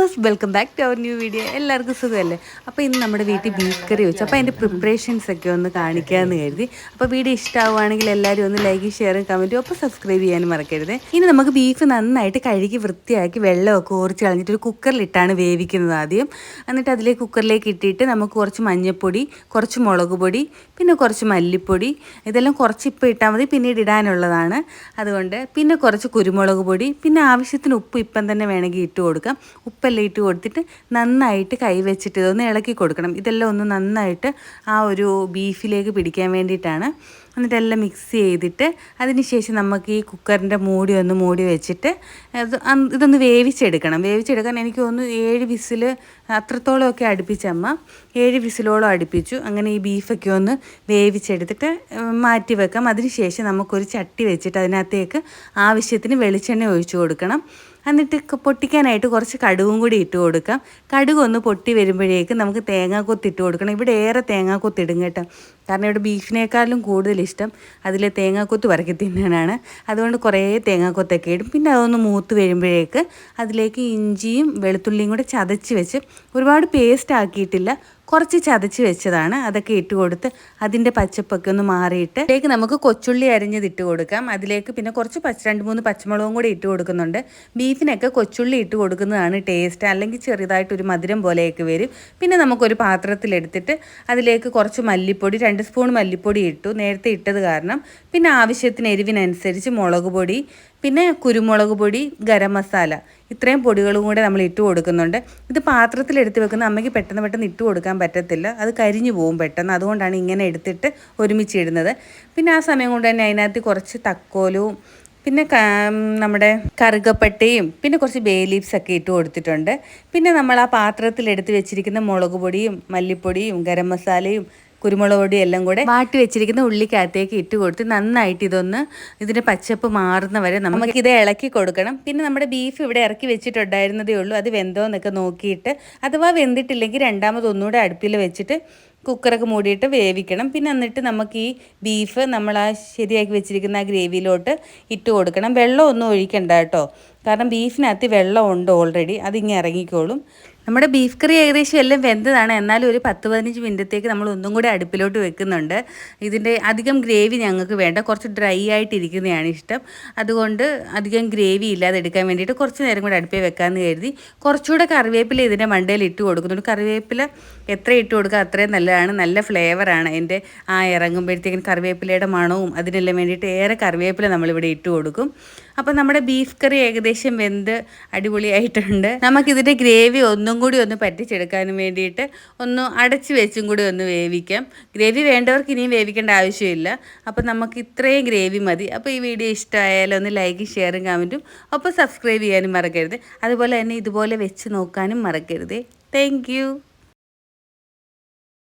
Viewers welcome back to our new video എല്ലാവർക്കും സുഖമല്ലേ? അപ്പോൾ ഇന്ന് നമ്മുടെ വീട്ടിൽ ബീഫ് കറി വെച്ചു. അപ്പോൾ അതിന്റെ പ്രിപ്പറേഷൻസ് ഒക്കെ ഒന്ന് കാണിക്കാമെന്ന് കരുതി. അപ്പോൾ വീഡിയോ ഇഷ്ടമാവുകയാണെങ്കിൽ എല്ലാവരും ഒന്ന് ലൈക്ക് ഷെയറും കമന്റും അപ്പോൾ സബ്സ്ക്രൈബ് ചെയ്യാനും മറക്കരുത്. ഇനി നമുക്ക് ബീഫ് നന്നായിട്ട് കഴുകി വൃത്തിയാക്കി വെള്ളമൊക്കെ ഓറിച്ച് കളഞ്ഞിട്ട് ഒരു കുക്കറിലിട്ടാണ് വേവിക്കുന്നത് ആദ്യം. എന്നിട്ട് അതിലേ കുക്കറിലേക്ക് ഇട്ടിട്ട് നമുക്ക് കുറച്ച് മഞ്ഞൾപ്പൊടി കുറച്ച് മുളക് പൊടി പിന്നെ കുറച്ച് മല്ലിപ്പൊടി ഇതെല്ലാം കുറച്ച് ഇപ്പോൾ ഇട്ടാൽ മതി. പിന്നീട് ഇടാനുള്ളതാണ്. അതുകൊണ്ട് പിന്നെ കുറച്ച് കുരുമുളക് പൊടി പിന്നെ ആവശ്യത്തിന് ഉപ്പ് ഇപ്പം തന്നെ വേണമെങ്കിൽ ഇട്ട് കൊടുക്കാം. ഉപ്പെല്ലാം ഇട്ട് കൊടുത്തിട്ട് നന്നായിട്ട് കൈ വെച്ചിട്ട് ഇതൊന്ന് ഇളക്കി കൊടുക്കണം. ഇതെല്ലാം ഒന്ന് നന്നായിട്ട് ആ ഒരു ബീഫിലേക്ക് പിടിക്കാൻ വേണ്ടിയിട്ടാണ്. എന്നിട്ടെല്ലാം മിക്സ് ചെയ്തിട്ട് അതിനുശേഷം നമുക്ക് ഈ കുക്കറിന്റെ മൂടി ഒന്ന് മൂടി വെച്ചിട്ട് ഇതൊന്ന് വേവിച്ചെടുക്കണം. വേവിച്ചെടുക്കാൻ എനിക്ക് ഒന്ന് ഏഴ് വിസിൽ അത്രത്തോളമൊക്കെ അടുപ്പിച്ചമ്മ ഏഴ് വിസിലോളം അടുപ്പിച്ചു. അങ്ങനെ ഈ ബീഫൊക്കെ ഒന്ന് വേവിച്ചെടുത്തിട്ട് മാറ്റി വെക്കാം. അതിനുശേഷം നമുക്കൊരു ചട്ടി വെച്ചിട്ട് അതിനകത്തേക്ക് ആവശ്യത്തിന് വെളിച്ചെണ്ണ ഒഴിച്ചു കൊടുക്കണം. എന്നിട്ട് പൊട്ടിക്കാനായിട്ട് കുറച്ച് കടുകും കൂടി ഇട്ട് കൊടുക്കാം. കടുക് ഒന്ന് പൊട്ടി വരുമ്പോഴേക്ക് നമുക്ക് തേങ്ങാക്കൊത്ത് ഇട്ട് കൊടുക്കണം. ഇവിടെ ഏറെ തേങ്ങാക്കൊത്ത് ഇടും കേട്ടോ. കാരണം ഇവിടെ ബീഫിനേക്കാളും കൂടുതൽ ഇഷ്ടം അതിൽ തേങ്ങാക്കൊത്ത് വരക്കി തിന്നാനാണ്. അതുകൊണ്ട് കുറേ തേങ്ങാക്കൊത്തൊക്കെ ഇടും. പിന്നെ അതൊന്ന് മൂത്ത് വരുമ്പോഴേക്ക് അതിലേക്ക് ഇഞ്ചിയും വെളുത്തുള്ളിയും കൂടെ ചതച്ച് വെച്ച് ഒരുപാട് പേസ്റ്റ് ആക്കിയിട്ടില്ല. കുറച്ച് ചതച്ച് വെച്ചതാണ്. അതൊക്കെ ഇട്ട് കൊടുത്ത് അതിന്റെ പച്ചപ്പൊക്കെ ഒന്ന് മാറിയിട്ട് അതിലേക്ക് നമുക്ക് കൊച്ചുള്ളി അരിഞ്ഞത് ഇട്ട് കൊടുക്കാം. അതിലേക്ക് പിന്നെ കുറച്ച് പച്ച രണ്ട് മൂന്ന് പച്ചമുളകും കൂടി ഇട്ട് കൊടുക്കുന്നുണ്ട്. ബീഫിനൊക്കെ കൊച്ചുള്ളി ഇട്ട് കൊടുക്കുന്നതാണ് ടേസ്റ്റ്. അല്ലെങ്കിൽ ചെറുതായിട്ടൊരു മധുരം പോലെയൊക്കെ വരും. പിന്നെ നമുക്കൊരു പാത്രത്തിലെടുത്തിട്ട് അതിലേക്ക് കുറച്ച് മല്ലിപ്പൊടി രണ്ട് സ്പൂൺ മല്ലിപ്പൊടി ഇട്ടു. നേരത്തെ ഇട്ടത് കാരണം പിന്നെ ആവശ്യത്തിന് എരിവിനനുസരിച്ച് മുളക് പൊടി പിന്നെ കുരുമുളക് പൊടി ഗരം മസാല. ഇത്രയും പൊടികളും കൂടെ നമ്മൾ ഇട്ട് കൊടുക്കുന്നുണ്ട്. ഇത് പാത്രത്തിൽ എടുത്ത് വെക്കുന്ന അമ്മയ്ക്ക് പെട്ടെന്ന് പെട്ടെന്ന് ഇട്ട് കൊടുക്കാൻ പറ്റത്തില്ല. അത് കരിഞ്ഞു പോകും പെട്ടെന്ന്. അതുകൊണ്ടാണ് ഇങ്ങനെ എടുത്തിട്ട് ഒരുമിച്ച് ഇടുന്നത്. പിന്നെ ആ സമയം കൊണ്ട് തന്നെ അതിനകത്ത് കുറച്ച് തക്കോലവും പിന്നെ നമ്മുടെ കറുകപ്പട്ടയും പിന്നെ കുറച്ച് ബേ ലീവ്സ് ഒക്കെ ഇട്ട് കൊടുത്തിട്ടുണ്ട്. പിന്നെ നമ്മൾ ആ പാത്രത്തിൽ എടുത്ത് വെച്ചിരിക്കുന്ന മുളക് പൊടിയും മല്ലിപ്പൊടിയും ഗരം മസാലയും കുരുമുളക് പൊടി എല്ലാം കൂടെ മാറ്റി വെച്ചിരിക്കുന്ന ഉള്ളിക്കകത്തേക്ക് ഇട്ട് കൊടുത്ത് നന്നായിട്ട് ഇതൊന്ന് ഇതിന്റെ പച്ചപ്പ് മാറുന്ന വരെ നമുക്ക് ഇത് ഇളക്കി കൊടുക്കണം. പിന്നെ നമ്മുടെ ബീഫ് ഇവിടെ ഇറക്കി വെച്ചിട്ടുണ്ടായിരുന്നതേ ഉള്ളൂ. അത് വെന്തോന്നൊക്കെ നോക്കിയിട്ട് അഥവാ വെന്തിട്ടില്ലെങ്കിൽ രണ്ടാമത് ഒന്നുകൂടെ അടുപ്പിൽ വെച്ചിട്ട് കുക്കറൊക്കെ മൂടിയിട്ട് വേവിക്കണം. പിന്നെ എന്നിട്ട് നമുക്ക് ഈ ബീഫ് നമ്മൾ ആ ശരിയാക്കി വെച്ചിരിക്കുന്ന ആ ഗ്രേവിയിലോട്ട് ഇട്ട് കൊടുക്കണം. വെള്ളം ഒന്നും ഒഴിക്കണ്ട കേട്ടോ. കാരണം ബീഫിനകത്ത് വെള്ളമുണ്ട് ഓൾറെഡി അതിങ്ങനെ ഇറങ്ങിക്കോളും. നമ്മുടെ ബീഫ് കറി ഏകദേശം എല്ലാം വെന്തതാണ്. എന്നാലും ഒരു പത്ത് പതിനഞ്ച് മിനിറ്റത്തേക്ക് നമ്മൾ ഒന്നും കൂടി അടുപ്പിലോട്ട് വെക്കുന്നുണ്ട്. ഇതിന്റെ അധികം ഗ്രേവി ഞങ്ങൾക്ക് വേണ്ട. കുറച്ച് ഡ്രൈ ആയിട്ടിരിക്കുന്നതാണ് ഇഷ്ടം. അതുകൊണ്ട് അധികം ഗ്രേവി ഇല്ലാതെ എടുക്കാൻ വേണ്ടിയിട്ട് കുറച്ച് നേരം കൂടി അടുപ്പിൽ വെക്കാമെന്ന് കരുതി. കുറച്ചുകൂടെ കറിവേപ്പില ഇതിന്റെ മണ്ടയിൽ ഇട്ട് കൊടുക്കുന്നുണ്ട്. കറിവേപ്പില എത്ര ഇട്ട് കൊടുക്കുക അത്രയും നല്ലതാണ്. നല്ല ഫ്ലേവറാണ് എന്റെ ആ ഇറങ്ങുമ്പോഴത്തേക്കും കറിവേപ്പിലയുടെ മണവും അതിനെല്ലാം വേണ്ടിയിട്ട് ഏറെ കറിവേപ്പില നമ്മളിവിടെ ഇട്ട് കൊടുക്കും. അപ്പോൾ നമ്മുടെ ബീഫ് കറി ഏകദേശം വെന്ത് അടിപൊളിയായിട്ടുണ്ട്. നമുക്കിതിന്റെ ഗ്രേവി ഒന്നും കൂടി ഒന്ന് പറ്റിച്ചെടുക്കാനും വേണ്ടിയിട്ട് ഒന്ന് അടച്ച് വെച്ചും കൂടി ഒന്ന് വേവിക്കാം. ഗ്രേവി വേണ്ടവർക്ക് ഇനിയും വേവിക്കേണ്ട ആവശ്യമില്ല. അപ്പോൾ നമുക്ക് ഇത്രയും ഗ്രേവി മതി. അപ്പോൾ ഈ വീഡിയോ ഇഷ്ടമായാലും ഒന്ന് ലൈക്കും ഷെയറും കമന്റും ഒപ്പം സബ്സ്ക്രൈബ് ചെയ്യാനും മറക്കരുത്. അതുപോലെ തന്നെ ഇതുപോലെ വെച്ച് നോക്കാനും മറക്കരുത്. താങ്ക്